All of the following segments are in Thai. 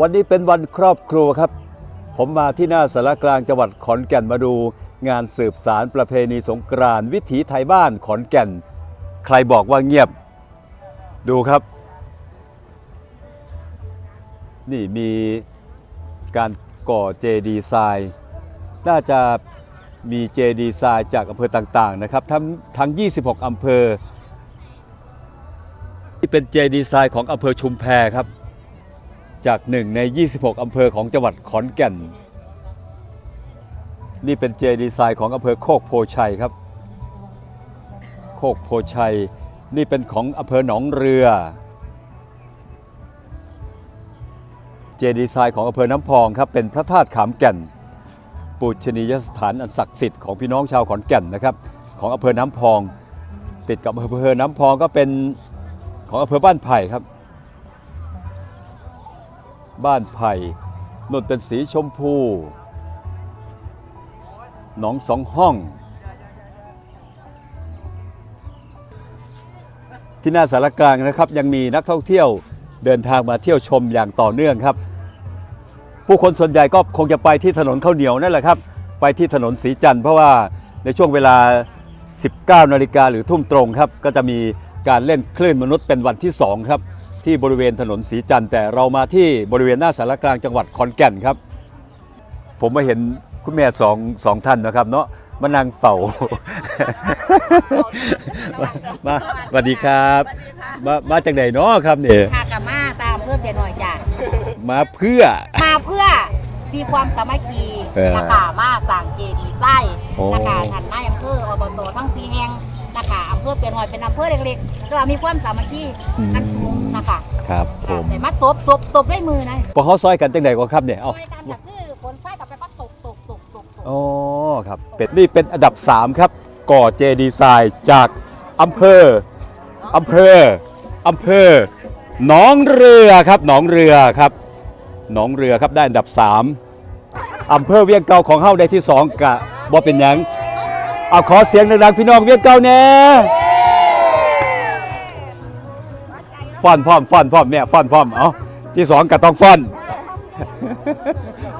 วันนี้เป็นวันครอบครัวครับ ผมมาที่หน้าสารกลางจังหวัดขอนแก่นมาดู งานสืบสารประเพณีสงกรานต์วิถีไทยบ้านขอนแก่น ใครบอกว่าเงียบ ดูครับ นี่มีการก่อเจดีย์ทรายน่าจะมีเจดีย์ทรายจากอำเภอต่างๆนะครับทั้งทั้ง 26 อำเภอที่เป็นเจดีย์ทรายของอำเภอชุมแพครับ จากหนึ่งใน 26 อำเภอของจังหวัดขอนแก่น นี่เป็นเจดีย์ทรายของอำเภอโคกโพชัยครับ โคกโพชัย นี่เป็นของอำเภอหนองเรือ เจดีย์ทรายของอำเภอน้ำพองครับ เป็นพระธาตุขามแก่น ปูชนียสถานอันศักดิ์สิทธิ์ของพี่น้องชาวขอนแก่นนะครับ ของอำเภอน้ำพอง ติดกับอำเภอน้ำพองก็เป็นของอำเภอบ้านไผ่ครับ บ้านไผ่นนเป็นสีชมพู หนองสองห้อง ที่หน้าสารกลางนะครับ ยังมีนักท่องเที่ยวเดินทางมาเที่ยวชมอย่างต่อเนื่องครับ ผู้คนส่วนใหญ่ก็คงจะไปที่ถนนข้าวเหนียวนั่นแหละครับ ไปที่ถนนสีจันทร์เพราะว่าในช่วงเวลา 19 นาฬิกาหรือทุ่มตรงครับ ก็จะมีการเล่นคลื่นมนุษย์เป็นวันที่ 2 ครับ ที่บริเวณถนนสีจันทร์แต่เรามาที่บริเวณหน้าสารกลางจังหวัดขอนแก่นครับ ผมมาเห็นคุณแม่สองสองท่านนะครับ เนาะมานั่งเฝ้ามามาสวัสดีครับ มามาจากไหนเนาะครับเนี่ยพากามาตามเพิ่มเจหน่อยจ้ะมาเพื่อมาเพื่อมีความสามัคคีเออนะคะมาสั่งเจดีย์ไส้โอ้นะคะท่านนายอำเภออบตทั้งสีแห่ง นะคะอำเภอเป็นหอยเป็นอำเภอเล็กๆก็มีความสามัคคีอันสูงนะคะครับผมแต่มาตบตบตบด้วยมือนะพอเขาซอยกันจังไหนก็ครับเนี่ยเอาช่วยกันจากคือฝนไฟกับไปปัดตกตกตกตกตกอ๋อครับเป็นนี่เป็นอันดับ 3 ครับ ก่อเจดีย์ทรายจากอำเภออำเภออำเภอหนองเรือครับหนองเรือครับหนองเรือครับได้อันดับ 3อำเภอเวียงเก่าของเฮาได้ที่ 2กะบ่เป็นหยัง เอาขอเสียงดังๆพี่น้องเวียงเก่าแน่ฟ้อนพร้อมฟ้อนพร้อมแม่ฟ้อนพร้อมเอาที่สองก็ต้องฟ้อน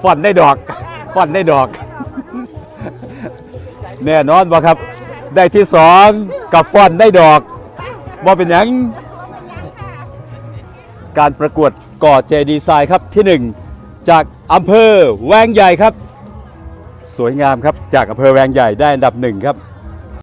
ฟ้อนได้ดอกฟ้อนได้ดอก แน่นอนบ่ครับ ได้ที่สองกับฟ้อนได้ดอกบ่เป็นหยังการประกวดก่อเจดีไซน์ครับที่หนึ่งจากอำเภอแวงใหญ่ครับ สวยงามครับ จากอำเภอแวงใหญ่ได้อันดับหนึ่งครับ